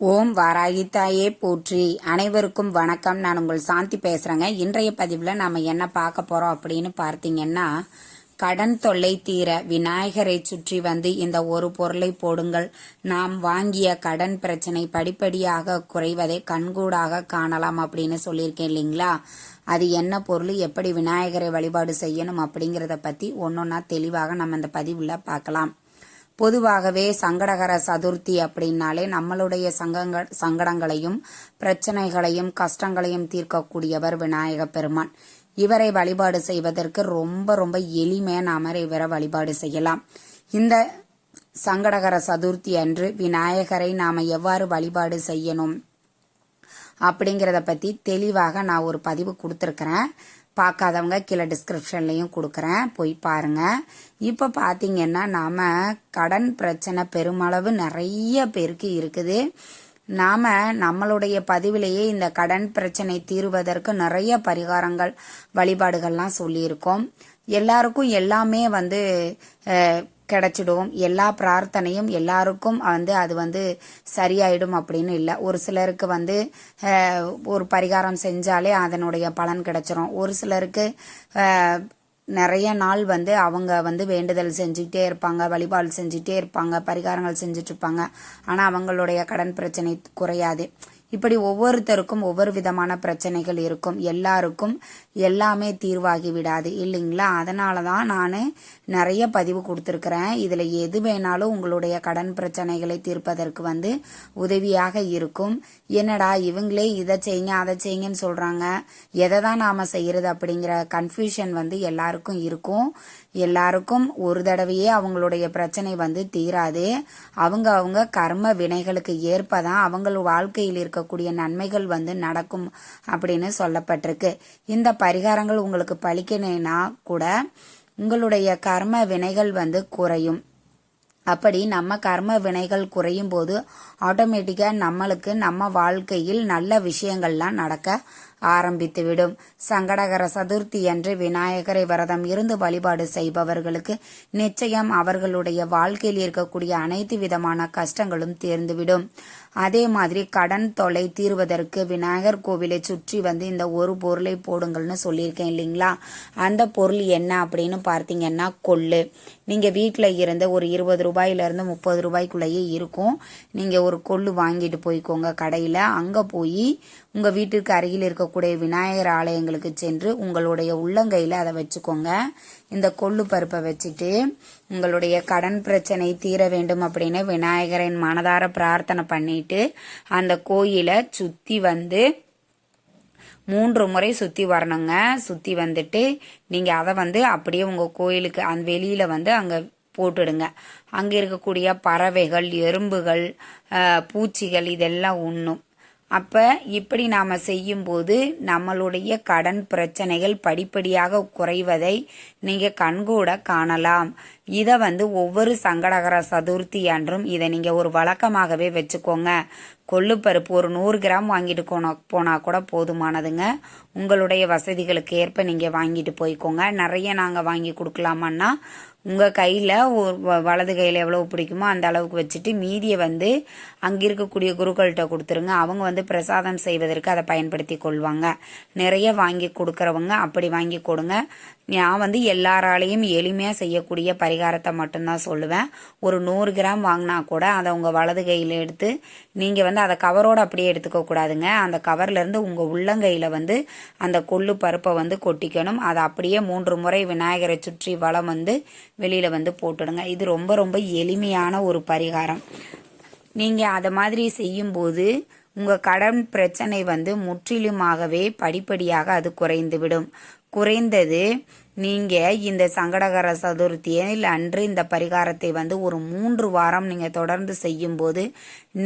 ஓம் வாராகித்தாயே போற்றி. அனைவருக்கும் வணக்கம். நான் உங்கள் சாந்தி பேசுறேங்க. இன்றைய பதிவில் நாம என்ன பார்க்க போறோம் அப்படின்னு பார்த்தீங்கன்னா கடன் தொல்லை தீர விநாயகரை சுற்றி வந்து இந்த ஒரு பொருளை போடுங்கள். நாம் வாங்கிய கடன் பிரச்சனை படிப்படியாக குறைவதை கண்கூடாக காணலாம் அப்படின்னு சொல்லியிருக்கேன் இல்லைங்களா? அது என்ன பொருள்? எப்படி விநாயகரை வழிபாடு செய்யணும் அப்படிங்கிறத பத்தி ஒன்னொன்னா தெளிவாக நம்ம இந்த பதிவுல பார்க்கலாம். பொதுவாகவே சங்கடகர சதுர்த்தி அப்படின்னாலே நம்மளுடைய சங்கங்க சங்கடங்களையும் பிரச்சனைகளையும் கஷ்டங்களையும் தீர்க்கக்கூடியவர் விநாயக பெருமான். இவரை வழிபாடு செய்வதற்கு ரொம்ப ரொம்ப எளிமையாக நாம இவரை வழிபாடு செய்யலாம். இந்த சங்கடகர சதுர்த்தி அன்று விநாயகரை நாம எவ்வாறு வழிபாடு செய்யணும் அப்படிங்கிறத பற்றி தெளிவாக நான் ஒரு பதிவு கொடுத்துருக்குறேன். பார்க்காதவங்க கீழே டிஸ்கிரிப்ஷன்லையும் கொடுக்குறேன். போய் பாருங்கள் இப்போ பார்த்தீங்கன்னா நாம் கடன் பிரச்சனை பெருமளவு நிறைய பேருக்கு இருக்குது. நாம் நம்மளுடைய பதிவிலேயே இந்த கடன் பிரச்சனை தீர்வதற்கு நிறைய பரிகாரங்கள் வழிபாடுகள்லாம் சொல்லியிருக்கோம். எல்லாருக்கும் எல்லாமே வந்து கிடைச்சிடும். எல்லா பிரார்த்தனையும் எல்லாருக்கும் வந்து அது வந்து சரியாயிடும் அப்படின்னு இல்லை. ஒரு சிலருக்கு வந்து ஒரு பரிகாரம் செஞ்சாலே அதனுடைய பலன் கிடைச்சிரும். ஒரு சிலருக்கு நிறைய நாள் வந்து அவங்க வந்து வேண்டுதல் செஞ்சுக்கிட்டே இருப்பாங்க வழிபாடு செஞ்சுக்கிட்டே இருப்பாங்க பரிகாரங்கள் செஞ்சுட்டு இருப்பாங்க. ஆனால் அவங்களுடைய கடன் பிரச்சனை குறையாது. இப்படி ஒவ்வொருத்தருக்கும் ஒவ்வொரு விதமான பிரச்சனைகள் இருக்கும். எல்லாருக்கும் எல்லாமே தீர்வாகி விடாது. இல்லைங்களா? அதனால தான் நான் நிறைய பதிவு கொடுத்துருக்குறேன். இதில் எது வேணாலும் உங்களுடைய கடன் பிரச்சனைகளை தீர்ப்பதற்கு வந்து உதவியாக இருக்கும். என்னடா இவங்களே இதை செய்யுங்க அதை செய்யுங்கன்னு சொல்கிறாங்க எதை தான் நாம் செய்கிறது அப்படிங்கிற கன்ஃபியூஷன் வந்து எல்லாருக்கும் இருக்கும். எல்லாருக்கும் ஒரு தடவையே அவங்களுடைய பிரச்சனை வந்து தீராது. அவங்க அவங்க கர்ம வினைகளுக்கு ஏற்பதான் அவங்க வாழ்க்கையில் இருக்கக்கூடிய நன்மைகள் வந்து நடக்கும் அப்படின்னு சொல்லப்பட்டிருக்கு. இந்த பரிகாரங்கள் உங்களுக்கு பலிக்கணும்னா கூட உங்களுடைய கர்ம வினைகள் வந்து குறையும். அப்படி நம்ம கர்ம வினைகள் குறையும் போது ஆட்டோமேட்டிக்காக நம்மளுக்கு நம்ம வாழ்க்கையில் நல்ல விஷயங்கள்லாம் நடக்க ஆரம்பித்துவிடும். சங்கடகர சதுர்த்தி அன்று விநாயகரை விரதம் இருந்து வழிபாடு செய்பவர்களுக்கு நிச்சயம் அவர்களுடைய வாழ்க்கையில் இருக்கக்கூடிய அனைத்து விதமான கஷ்டங்களும் தீர்ந்துவிடும். அதே மாதிரி கடன் தொலை தீர்வதற்கு விநாயகர் கோவிலை சுற்றி வந்து இந்த ஒரு பொருளை போடுங்கள்னு சொல்லியிருக்கேன் இல்லைங்களா? அந்த பொருள் என்ன அப்படின்னு பார்த்தீங்கன்னா கொள்ளு. நீங்கள் வீட்டில் இருந்து ஒரு இருபது ரூபாயிலிருந்து முப்பது ரூபாய்க்குள்ளேயே இருக்கும். நீங்கள் ஒரு கொள்ளு வாங்கிட்டு போய்க்கோங்க கடையில். அங்கே போய் உங்கள் வீட்டிற்கு அருகில் இருக்கக்கூடிய விநாயகர் ஆலயங்களுக்கு சென்று உங்களுடைய உள்ளங்கையில் அதை வச்சுக்கோங்க. இந்த கொள்ளு பருப்பை வச்சுட்டு உங்களுடைய கடன் பிரச்சனை தீர வேண்டும் அப்படின்னு விநாயகரின் மனதார பிரார்த்தனை பண்ணிட்டு அந்த கோயிலை சுற்றி வந்து மூன்று முறை சுற்றி வரணுங்க. சுற்றி வந்துட்டு நீங்கள் அதை வந்து அப்படியே உங்கள் கோயிலுக்கு அந்த வெளியில் வந்து அங்கே போட்டுடுங்க. அங்கே இருக்கக்கூடிய பறவைகள் எறும்புகள் பூச்சிகள் இதெல்லாம் உண்ணும். அப்போ இப்படி நாம் செய்யும்போது நம்மளுடைய கடன் பிரச்சனைகள் படிப்படியாக குறைவதை நீங்கள் கண்கூட காணலாம். இதை வந்து ஒவ்வொரு சங்கடகர சதுர்த்தி அன்றும் இதை நீங்கள் ஒரு வழக்கமாகவே வச்சுக்கோங்க. கொள்ளுப்பருப்பு ஒரு நூறு கிராம் வாங்கிட்டு போன போனால் கூட போதுமானதுங்க. உங்களுடைய வசதிகளுக்கு ஏற்ப நீங்கள் வாங்கிட்டு போய்க்கோங்க. நிறைய நாங்கள் வாங்கி கொடுக்கலாமான்னா உங்கள் கையில் ஒரு வலது கையில் எவ்வளோ பிடிக்குமோ அந்த அளவுக்கு வச்சுட்டு மீதியை வந்து அங்கே இருக்கக்கூடிய குருக்கள்கிட்ட கொடுத்துருங்க. அவங்க வந்து பிரசாதம் செய்வதற்கு அதை பயன்படுத்தி கொள்வாங்க. நிறைய வாங்கி கொடுக்குறவங்க அப்படி வாங்கி கொடுங்க. நான் வந்து எல்லாராலையும் எளிமையாக செய்யக்கூடிய பரிகாரத்தை மட்டும்தான் சொல்லுவேன். ஒரு நூறு கிராம் வாங்கினா கூட அதை உங்கள் வலது கையில் எடுத்து நீங்கள் வந்து அதை கவரோடு அப்படியே எடுத்துக்கக்கூடாதுங்க அந்த கவர்லேருந்து உங்கள் உள்ளங்கையில் வந்து அந்த கொள்ளு பருப்பை வந்து கொட்டிக்கணும். அதை அப்படியே மூன்று முறை விநாயகரை சுற்றி வளம் வந்து வெளியில் வந்து போட்டுடுங்க. இது ரொம்ப ரொம்ப எளிமையான ஒரு பரிகாரம். நீங்கள் அதை மாதிரி செய்யும்போது உங்கள் கடன் பிரச்சனை வந்து முற்றிலுமாகவே படிப்படியாக அது குறைந்துவிடும் குறைந்தது நீங்கள் இந்த சங்கடகர சதுர்த்தியில் அன்று இந்த பரிகாரத்தை வந்து ஒரு மூன்று வாரம் நீங்கள் தொடர்ந்து செய்யும்போது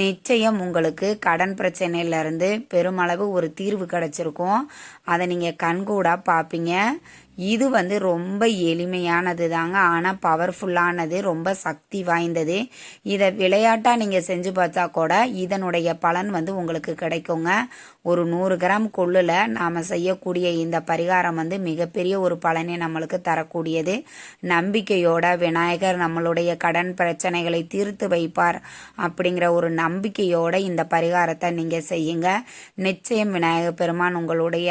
நிச்சயம் உங்களுக்கு கடன் பிரச்சனையிலேருந்து பெருமளவு ஒரு தீர்வு கிடச்சிருக்கும். அதை நீங்கள் கண்கூடாக பார்ப்பீங்க இது வந்து ரொம்ப எளிமையானது தாங்க ஆனால் பவர்ஃபுல்லானது ரொம்ப சக்தி வாய்ந்தது. இதை விளையாட்டாக நீங்கள் செஞ்சு பார்த்தா கூட இதனுடைய பலன் வந்து உங்களுக்கு கிடைக்குங்க. ஒரு நூறு கிராம் கொள்ளில் நாம் செய்யக்கூடிய இந்த பரிகாரம் வந்து மிகப்பெரிய ஒரு பலனை நம்மளுக்கு தரக்கூடியது. நம்பிக்கையோட விநாயகர் நம்மளுடைய கடன் பிரச்சனைகளை தீர்த்து வைப்பார் அப்படிங்கிற ஒரு நம்பிக்கையோட இந்த பரிகாரத்தை நீங்கள் செய்யுங்க. நிச்சயம் விநாயகர் பெருமான் உங்களுடைய